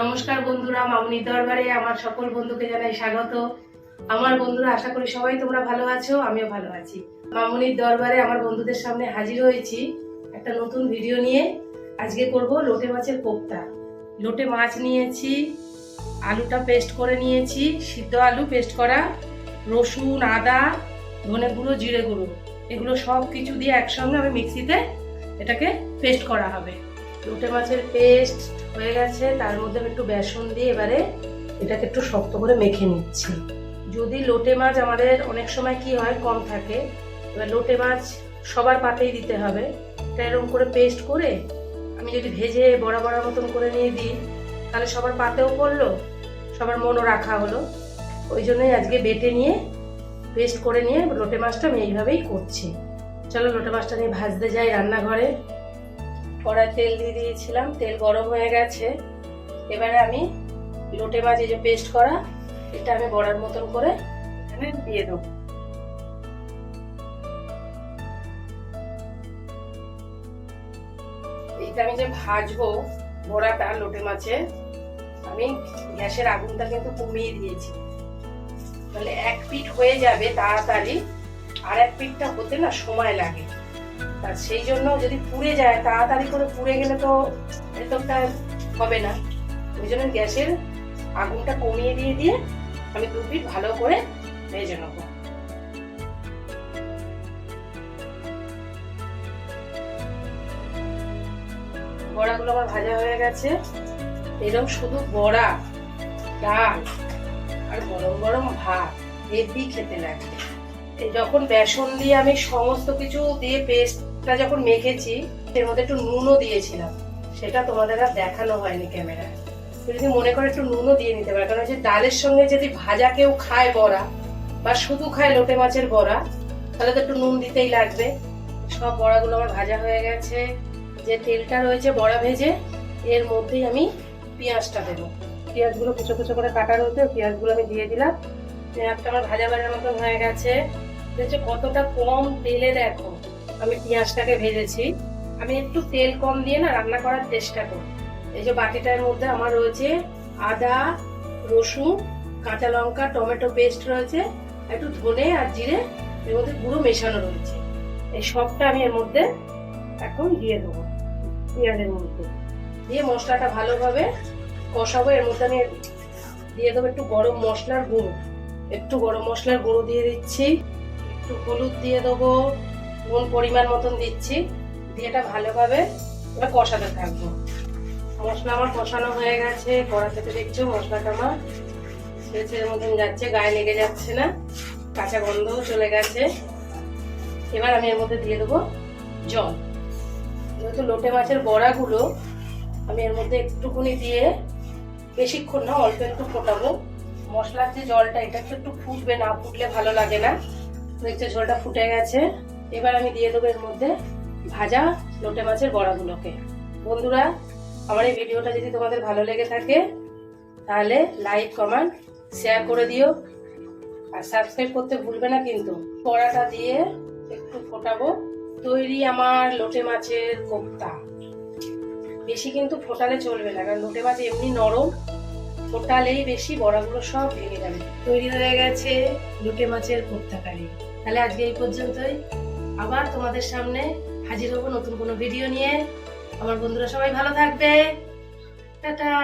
নমস্কার বন্ধুরা মামুনি দরবারে আমার সকল বন্ধুকে জানাই স্বাগত। আমার বন্ধুরা, আশা করি সবাই তোমরা ভালো আছো, আমিও ভালো আছি। মামুনির দরবারে আমার বন্ধুদের সামনে হাজির হয়েছি একটা নতুন ভিডিও নিয়ে। আজকে করব লোটে মাছের কোপ্তা। লোটে মাছ নিয়েছি, আলুটা পেস্ট করে নিয়েছি, সিদ্ধ আলু পেস্ট করা, রসুন, আদা, ধনে গুঁড়ো, জিরে গুঁড়ো। এগুলো সব কিছু দিয়ে একসঙ্গে আমি মিক্সিতে এটাকে পেস্ট করা হবে। লোটে মাছের পেস্ট হয়ে গেছে, তার মধ্যে একটু বেসন দিয়ে এবারে এটাকে একটু শক্ত করে মেখে নিচ্ছি। যদি লোটে মাছ আমাদের অনেক সময় কি হয়, কম থাকে, এবার লোটে মাছ সবার পাতেই দিতে হবে। এটা এরকম করে পেস্ট করে আমি যদি ভেজে বড়া বড়া মতন করে নিয়ে দিই, তাহলে সবার পাতেও পড়ল, সবার মনও রাখা হলো। ওই জন্যই আজকে বেটে নিয়ে, পেস্ট করে নিয়ে লোটে মাছটা আমি এইভাবেই করছি। চলো লোটে মাছটা নিয়ে ভাজতে যাই রান্নাঘরে। কড়াই তেল দিয়ে দিয়েছিলাম, তেল গরম হয়ে গেছে। এবারে আমি লোটে এই যে পেস্ট করা, এটা আমি বড়ার মতন করে এখানে দিয়ে দেবো। এইটা আমি যে ভাজবো বড়াটা লোটে মাছে, আমি গ্যাসের আগুনটা কিন্তু কমিয়ে দিয়েছি। তাহলে এক পিঠ হয়ে যাবে তাড়াতাড়ি, আর এক পিঠটা হতে না সময় লাগে। আর সেই জন্য যদি পুড়ে যায়, তাড়াতাড়ি করে পুড়ে গেলে তো এতটা হবে না। ওই জন্য গ্যাসের আগুনটা কমিয়ে দিয়ে দিয়ে আমি দু পিঠ ভালো করে ভেজে নেব। বড়াগুলো আমার ভাজা হয়ে গেছে। এরকম শুধু বড়া, ডাল আর গরম গরম ভাত, হেভি খেতে লাগে। এই যখন বেসন দিয়ে আমি সমস্ত কিছু দিয়ে পেস্টটা যখন মেখেছি, এর মধ্যে একটু নুনও দিয়েছিলাম। সেটা তোমাদের আর দেখানো হয়নি ক্যামেরায়। যদি মনে করে একটু নুনও দিয়ে নিতে পারে, কারণ হচ্ছে ডালের সঙ্গে যদি ভাজা কেউ খায় বড়া, বা শুধু খায় লোটে মাছের বড়া, তাহলে তো একটু নুন দিতেই লাগবে। সব বড়াগুলো আমার ভাজা হয়ে গেছে। যে তেলটা রয়েছে বড়া ভেজে, এর মধ্যেই আমি পেঁয়াজটা দেবো। পেঁয়াজগুলো কুচো কুচো করে কাটা রয়েছে পেঁয়াজগুলো আমি দিয়ে দিলাম। পেঁয়াজটা আমার ভাজা ভাজার মতন হয়ে গেছে। দেখছ কতটা কম তেলে দেখো। আমি পেঁয়াজটাকে ভেজেছি। আমি একটু তেল কম দিয়ে না রান্না করার চেষ্টা করি। এই যে বাটিটার মধ্যে আমার রয়েছে আদা, রসুন, কাঁচা লঙ্কা, টমেটো পেস্ট রয়েছে, একটু ধনে আর জিরে, এর মধ্যে গুঁড়ো মেশানো রয়েছে। এই সবটা আমি এর মধ্যে এখন দিয়ে দেবো পেঁয়াজের মধ্যে। দিয়ে মশলাটা ভালোভাবে কষাবো, এর মধ্যে আমি দিয়ে দেবো একটু গরম মশলার গুঁড়ো। একটু গরম মশলার গুঁড়ো দিয়ে দিচ্ছি, একটু হলুদ দিয়ে দেবো, নুন পরিমাণ মতন দিচ্ছি, দিয়ে এটা ভালোভাবে এবার কষাতে থাকব। মশলা আমার কষানো হয়ে গেছে কড়া থেকে দেখছ মশলাটা আমার ছেড়ে মতন যাচ্ছে, গায়ে লেগে যাচ্ছে না, কাঁচা গন্ধও চলে গেছে। এবার আমি এর মধ্যে দিয়ে দেবো জল। যেহেতু লোটে মাছের বড়াগুলো, আমি এর মধ্যে একটুখানি দিয়ে বেশিক্ষণ না, অল্প একটু ফোটাবো। মশলার যে জলটা, এটা একটু একটু ফুটবে, না ফুটলে ভালো লাগে না। দেখছ ঝোলটা ফুটে গেছে। এবার আমি দিয়ে দেবো এর মধ্যে ভাজা লোটে মাছের বড়াগুলোকে। বন্ধুরা, আমার এই ভিডিওটা যদি তোমাদের ভালো লেগে থাকে, তাহলে লাইক কমেন্ট শেয়ার করে দিও। আর সাবস্ক্রাইব করতে ভুলবে না কিন্তু। বড়াটা দিয়ে একটু ফোটাবো। তৈরি আমার লোটে মাছের কোপ্তা। বেশি কিন্তু ফোটালে চলবে না, কারণ লোটে মাছ এমনি নরম। ফোটালেই বেশি বড়াগুলো সব ভেঙে যাবে। তৈরি হয়ে গেছে লুটে মাছের কোপ্তা কারি। তাহলে আজকে এই পর্যন্তই। আবার তোমাদের সামনে হাজির হব নতুন কোনো ভিডিও নিয়ে। আমার বন্ধুরা সবাই ভালো থাকবে। টাটা!